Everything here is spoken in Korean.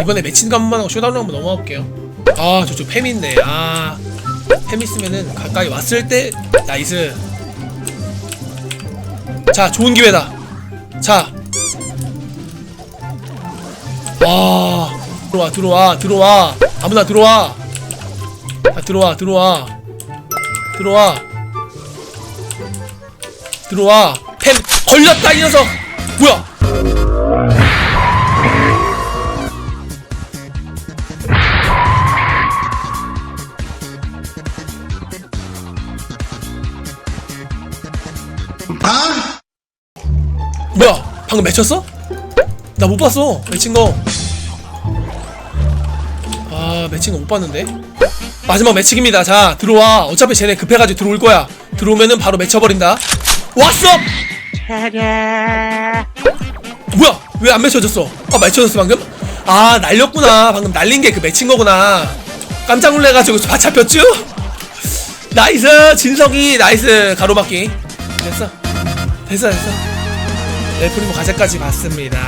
이번에 매칭 한번 하고 쇼다운 한번 넘어갈게요 아 저쪽 팸 있네 아팸 있으면은 가까이 왔을 때 나이스 자 좋은 기회다 자 와, 들어와, 들어와, 들어와. 아무나 들어와. 아, 들어와, 들어와. 들어와. 들어와. 펜 걸렸다 이 녀석. 뭐야? 뭐야? 방금 맺혔어? 나 못 봤어. 맺힌 거. 아, 맺힌 거 못 봤는데. 마지막 매칭입니다. 자, 들어와. 어차피 쟤네 급해가지고 들어올 거야. 들어오면은 바로 맺혀버린다. 왔어! 뭐야? 왜 안 맺혀졌어? 아, 맺혀졌어, 방금? 아, 날렸구나. 방금 날린 게 그 맺힌 거구나. 깜짝 놀래가지고 다 잡혔죠? 나이스! 진석이, 나이스! 가로막기. 됐어? 됐어 됐어? 네, 엘프리모 과제까지 봤습니다.